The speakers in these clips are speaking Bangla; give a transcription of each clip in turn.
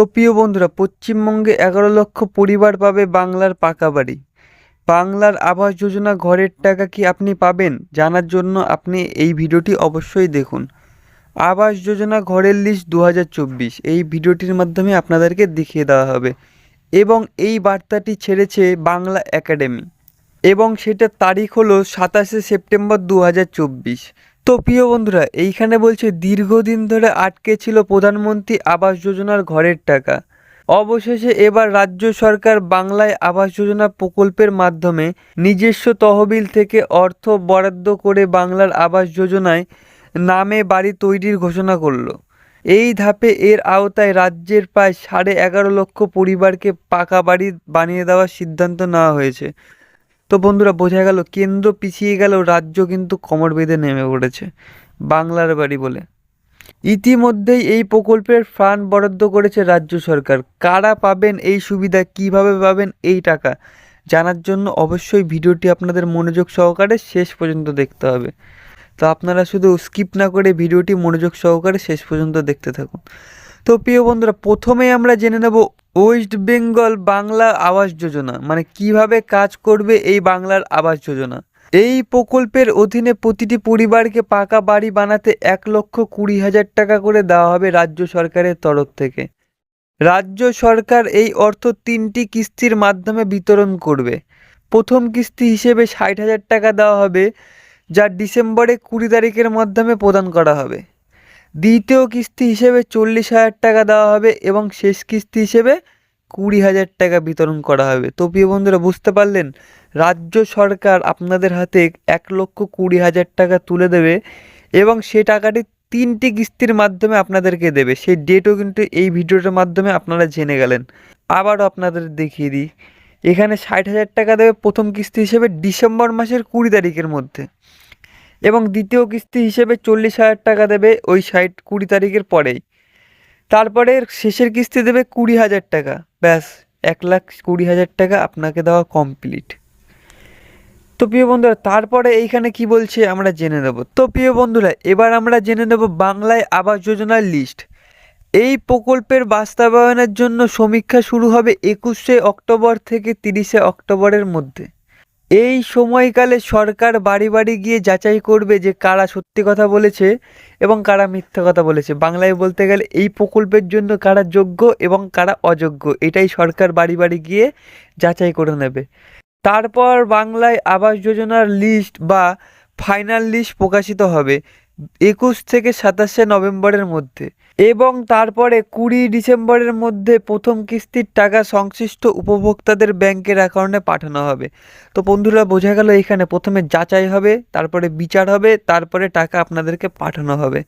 তো প্রিয় বন্ধুরা, পশ্চিমবঙ্গে এগারো লক্ষ পরিবার পাবে বাংলার পাকা বাড়ি। বাংলার আবাস যোজনা ঘরের টাকা কি আপনি পাবেন? জানার জন্য আপনি এই ভিডিওটি অবশ্যই দেখুন। আবাস যোজনা ঘরের লিস্ট দু হাজার চব্বিশ। এই ভিডিওটির মাধ্যমে আপনাদেরকে দেখিয়ে দেওয়া হবে। এবং এই বার্তাটি ছেড়েছে বাংলা একাডেমি। এবং সেটার তারিখ হলো সাতাশে সেপ্টেম্বর দু হাজার চব্বিশ। তো প্রিয় বন্ধুরা, এইখানে বলছে, দীর্ঘদিন ধরে আটকে ছিল প্রধানমন্ত্রী আবাস যোজনার ঘরের টাকা। অবশেষে এবার রাজ্য সরকার বাংলায় আবাস যোজনা প্রকল্পের মাধ্যমে নিজস্ব তহবিল থেকে অর্থ বরাদ্দ করে বাংলার আবাস যোজনায় নামে বাড়ি তৈরির ঘোষণা করল। এই ধাপে এর আওতায় রাজ্যের প্রায় সাড়ে এগারো লক্ষ পরিবারকে পাকা বাড়ি বানিয়ে দেওয়ার সিদ্ধান্ত নেওয়া হয়েছে। তো বন্ধুরা বোঝা গেল কেন্দ্র পিছিয়ে গেলেও রাজ্য কিন্তু কোমর বেঁধে নেমে পড়েছে, বাংলার বাড়ি বলে। ইতিমধ্যেই এই প্রকল্পের ফান্ড বরাদ্দ করেছে রাজ্য সরকার। কারা পাবেন, এই সুবিধা কীভাবে পাবেন, এই টাকা জানার জন্য অবশ্যই ভিডিওটি আপনাদের মনোযোগ সহকারে শেষ পর্যন্ত দেখতে হবে। তো আপনারা শুধু স্কিপ না করে ভিডিওটি মনোযোগ সহকারে শেষ পর্যন্ত দেখতে থাকুন। তো প্রিয় বন্ধুরা প্রথমে আমরা জেনে নেব ওয়েস্ট বেঙ্গল বাংলা আবাস যোজনা মানে কীভাবে কাজ করবে এই বাংলার আবাস যোজনা। এই প্রকল্পের অধীনে প্রতিটি পরিবারকে পাকা বাড়ি বানাতে এক লক্ষ কুড়ি হাজার টাকা করে দেওয়া হবে রাজ্য সরকারের তরফ থেকে। রাজ্য সরকার এই অর্থ তিনটি কিস্তির মাধ্যমে বিতরণ করবে। প্রথম কিস্তি হিসেবে ষাট হাজার টাকা দেওয়া হবে, যা ডিসেম্বরে কুড়ি তারিখের মাধ্যমে প্রদান করা হবে। দ্বিতীয় কিস্তি হিসেবে চল্লিশ হাজার টাকা দেওয়া হবে এবং শেষ কিস্তি হিসেবে কুড়ি হাজার টাকা বিতরণ করা হবে। তো প্রিয় বন্ধুরা, বুঝতে পারলেন? রাজ্য সরকার আপনাদের হাতে এক লক্ষ কুড়ি হাজার টাকা তুলে দেবে এবং সে টাকাটি তিনটি কিস্তির মাধ্যমে আপনাদেরকে দেবে। সেই ডেটও কিন্তু এই ভিডিওটার মাধ্যমে আপনারা জেনে গেলেন। আবারও আপনাদের দেখিয়ে দিই। এখানে ষাট হাজার টাকা দেবে প্রথম কিস্তি হিসেবে ডিসেম্বর মাসের কুড়ি তারিখের মধ্যে। এবং দ্বিতীয় কিস্তি হিসেবে চল্লিশ হাজার টাকা দেবে ওই ষাট কুড়ি তারিখের পরেই। তারপরে শেষের কিস্তি দেবে কুড়ি হাজার টাকা। ব্যাস, এক লাখ কুড়ি হাজার টাকা আপনাকে দেওয়া কমপ্লিট তো প্রিয় বন্ধুরা, তারপরে এইখানে কি বলছে আমরা জেনে নেব। তো প্রিয় বন্ধুরা, এবার আমরা জেনে নেব বাংলায় আবাস যোজনার লিস্ট এই প্রকল্পের বাস্তবায়নের জন্য সমীক্ষা শুরু হবে একুশে অক্টোবর থেকে তিরিশে অক্টোবরের মধ্যে। এই সময়কালে সরকার বাড়ি বাড়ি গিয়ে যাচাই করবে যে কারা সত্যি কথা বলেছে এবং কারা মিথ্যা কথা বলেছে। বাংলায় বলতে গেলে এই প্রকল্পের জন্য কারা যোগ্য এবং কারা অযোগ্য, এটাই সরকার বাড়ি বাড়ি গিয়ে যাচাই করে নেবে। তারপর বাংলায় আবাস যোজনার লিস্ট বা ফাইনাল লিস্ট প্রকাশিত হবে। একুশ থেকে সাতাশে নভেম্বরের মধ্যে এবং তারপরে কুড়ি ডিসেম্বরের মধ্যে প্রথম কিস্তির টাকা সংশ্লিষ্ট উপভোক্তাদের ব্যাংকের অ্যাকাউন্টে পাঠানো হবে। তো বন্ধুরা, বোঝা গেল এখানে প্রথমে যাচাই হবে, তারপরে বিচার হবে, তারপরে টাকা আপনাদেরকে পাঠানো হবে।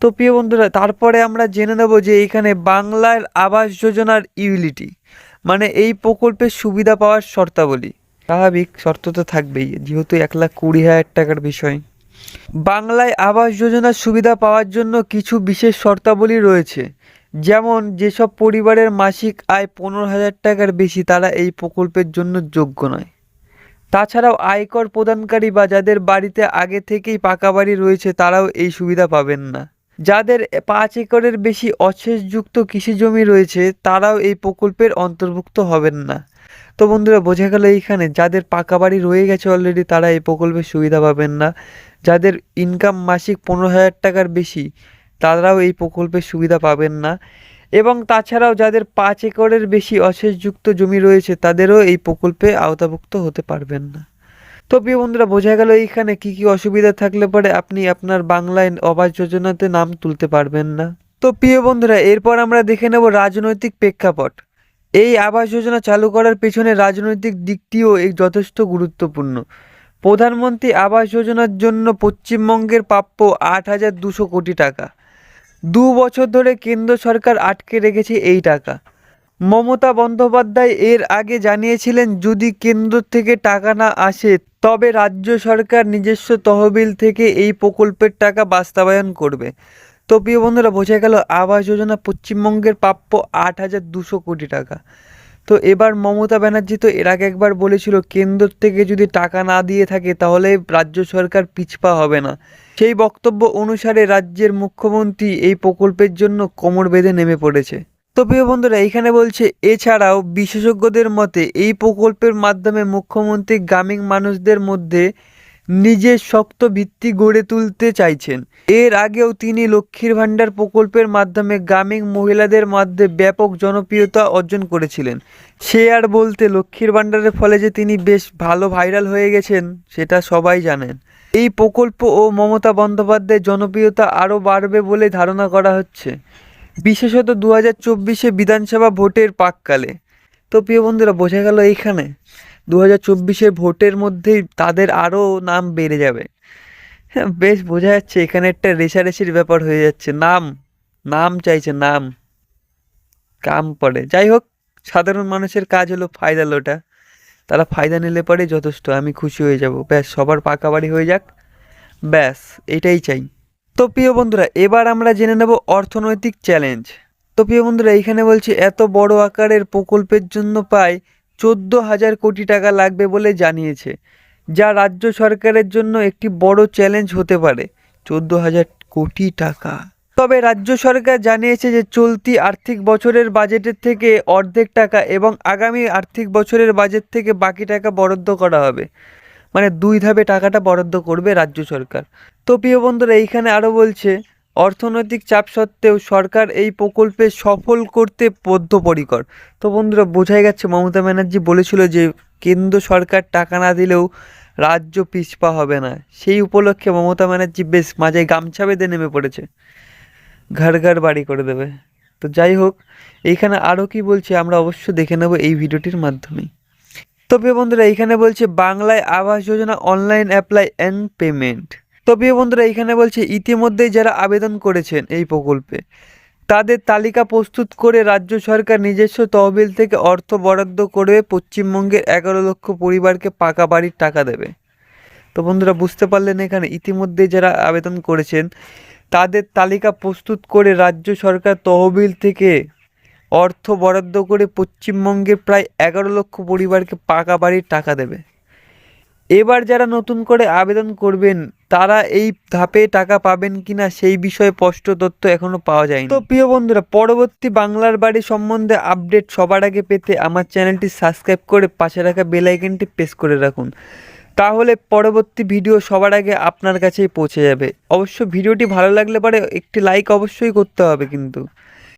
তো প্রিয় বন্ধুরা, তারপরে আমরা জেনে নেব যে এখানে বাংলার আবাস যোজনার ইউলিটি মানে এই প্রকল্পের সুবিধা পাওয়ার শর্তাবলী। স্বাভাবিক শর্ত তো থাকবেই, যেহেতু এক লাখ কুড়ি হাজার টাকার বিষয়। বাংলায় আবাস যোজনার সুবিধা পাওয়ার জন্য কিছু বিশেষ শর্তাবলী রয়েছে। যেমন, যেসব পরিবারের মাসিক আয় পনেরো হাজার টাকার বেশি, তারা এই প্রকল্পের জন্য যোগ্য নয়। তাছাড়াও আয়কর প্রদানকারী বা যাদের বাড়িতে আগে থেকেই পাকা বাড়ি রয়েছে, তারাও এই সুবিধা পাবেন না। যাদের পাঁচ একরের বেশি অশেষযুক্ত কৃষি জমি রয়েছে, তারাও এই প্রকল্পের অন্তর্ভুক্ত হবেন না। তো বন্ধুরা, বোঝা গেল এইখানে যাদের পাকা বাড়ি রয়ে গেছে অলরেডি তারা এই প্রকল্পের সুবিধা পাবেন না। যাদের ইনকাম মাসিক পনেরো হাজার টাকার বেশি, তারাও এই প্রকল্পের সুবিধা পাবেন না। এবং তাছাড়াও যাদের পাঁচ একরের বেশি অশেষযুক্ত জমি রয়েছে, তাদেরও এই প্রকল্পে আওতাভুক্ত হতে পারবেন না। তো প্রিয় বন্ধুরা, বোঝা গেল এইখানে কি কি অসুবিধা থাকলে পরে আপনি আপনার বাংলায় আবাস যোজনাতে নাম তুলতে পারবেন না। তো প্রিয় বন্ধুরা, এরপর আমরা দেখে নেব রাজনৈতিক প্রেক্ষাপট। এই আবাস যোজনা চালু করার পেছনে রাজনৈতিক দিকটিও এই যথেষ্ট গুরুত্বপূর্ণ। প্রধানমন্ত্রী আবাস যোজনার জন্য পশ্চিমবঙ্গের প্রাপ্য আট হাজার দুশো কোটি টাকা। দু বছর ধরে কেন্দ্র সরকার আটকে রেখেছে এই টাকা। মমতা বন্দ্যোপাধ্যায় এর আগে জানিয়েছিলেন, যদি কেন্দ্র থেকে টাকা না আসে, তবে রাজ্য সরকার নিজস্ব তহবিল থেকে এই প্রকল্পের টাকা বাস্তবায়ন করবে। তো প্রিয় বন্ধুরা, বোঝা গেল আবাস যোজনা পশ্চিমবঙ্গের প্রাপ্য আট হাজার দুশো কোটি টাকা। তো এবার মমতা ব্যানার্জি তো এর আগে একবার বলেছিল, কেন্দ্র থেকে যদি টাকা না দিয়ে থাকে, তাহলে রাজ্য সরকার পিছপা হবে না। সেই বক্তব্য অনুসারে রাজ্যের মুখ্যমন্ত্রী এই প্রকল্পের জন্য কোমর বেঁধে নেমে পড়েছে। তো প্রিয় বন্ধুরা, এইখানে বলছে, এছাড়াও বিশেষজ্ঞদের মতে এই প্রকল্পের মাধ্যমে মুখ্যমন্ত্রী গ্রামীণ মানুষদের মধ্যে নিজের শক্ত ভিত্তি গড়ে তুলতে চাইছেন। এর আগেও তিনি লক্ষ্মীর ভাণ্ডার প্রকল্পের মাধ্যমে গ্রামীণ মহিলাদের মধ্যে ব্যাপক জনপ্রিয়তা অর্জন করেছিলেন। সে আর বলতে, লক্ষ্মীর ভাণ্ডারের ফলে যে তিনি বেশ ভালো ভাইরাল হয়ে গেছেন, সেটা সবাই জানেন। এই প্রকল্প ও মমতা বন্দ্যোপাধ্যায়ের জনপ্রিয়তা আরও বাড়বে বলে ধারণা করা হচ্ছে। বিশেষত দু হাজার চব্বিশে বিধানসভা ভোটের পাককালে। তো প্রিয় বন্ধুরা, বোঝা গেল এইখানে দু হাজার চব্বিশের ভোটের মধ্যেই তাদের আরও নাম বেড়ে যাবে। হ্যাঁ বেশ বোঝা যাচ্ছে, এখানে একটা রেশারেশির ব্যাপার হয়ে যাচ্ছে। নাম নাম চাইছে, নাম। কাম পড়ে। যাই হোক, সাধারণ মানুষের কাজ হলো ফায়দা লোটা। তারা ফায়দা নিলে পরে যথেষ্ট, আমি খুশি হয়ে যাব। ব্যাস, সবার পাকা বাড়ি হয়ে যাক। ব্যাস, এটাই চাই। তো প্রিয় বন্ধুরা, এবার আমরা জেনে নেব অর্থনৈতিক চ্যালেঞ্জ তো প্রিয় বন্ধুরা এইখানে বলছি এত বড় আকারের প্রকল্পের জন্য প্রায় চোদ্দ হাজার কোটি টাকা লাগবে বলে জানিয়েছে, যা রাজ্য সরকারের জন্য একটি বড় চ্যালেঞ্জ হতে পারে, চোদ্দ হাজার কোটি টাকা। তবে রাজ্য সরকার জানিয়েছে যে চলতি আর্থিক বছরের বাজেটের থেকে অর্ধেক টাকা এবং আগামী আর্থিক বছরের বাজেট থেকে বাকি টাকা বরাদ্দ করা হবে। মানে দুই ধাপে টাকাটা বরাদ্দ করবে রাজ্য সরকার। তো প্রিয় বন্ধুরা, এইখানে আরও বলছে, অর্থনৈতিক চাপ সত্ত্বেও সরকার এই প্রকল্পে সফল করতে বদ্ধপরিকর। তো বন্ধুরা, বোঝাই যাচ্ছে, মমতা ব্যানার্জি বলেছিল যে কেন্দ্র সরকার টাকা না দিলেও রাজ্য পিছপা হবে না। সেই উপলক্ষে মমতা ব্যানার্জি বেশ মাঝে গামছা বেঁধে নেমে পড়েছে। ঘর ঘর বাড়ি করে দেবে। তো যাই হোক, এইখানে আরও কি বলছে আমরা অবশ্য দেখে নেব এই ভিডিওটির তবে বন্ধুরা, এইখানে বলছে বাংলায় Awas Yojana online apply and payment. তবে বন্ধুরা, এইখানে বলছে ইতিমধ্যেই যারা আবেদন করেছেন এই প্রকল্পে, তাদের তালিকা প্রস্তুত করে রাজ্য সরকার নিজস্ব তহবিল থেকে অর্থ বরাদ্দ করে পশ্চিমবঙ্গের এগারো লক্ষ পরিবারকে পাকা বাড়ির টাকা দেবে। তো বন্ধুরা, বুঝতে পারলেন এখানে ইতিমধ্যে যারা আবেদন করেছেন, তাদের তালিকা প্রস্তুত করে রাজ্য সরকার তহবিল থেকে অর্থ বরাদ্দ করে পশ্চিমবঙ্গের প্রায় এগারো লক্ষ পরিবারকে পাকা বাড়ির টাকা দেবে। এবার যারা নতুন করে আবেদন করবেন, তারা এই ধাপে টাকা পাবেন কিনা সেই বিষয়ে স্পষ্ট তথ্য এখনও পাওয়া যায়নি। তো প্রিয় বন্ধুরা, পরবর্তী বাংলার বাড়ি সম্বন্ধে আপডেট সবার আগে পেতে আমার চ্যানেলটি সাবস্ক্রাইব করে পাশে রাখা বেল আইকনটি প্রেস করে রাখুন। তাহলে পরবর্তী ভিডিও সবার আগে আপনার কাছেই পৌঁছে যাবে। অবশ্য ভিডিওটি ভালো লাগলে পরে একটি লাইক অবশ্যই করতে হবে কিন্তু।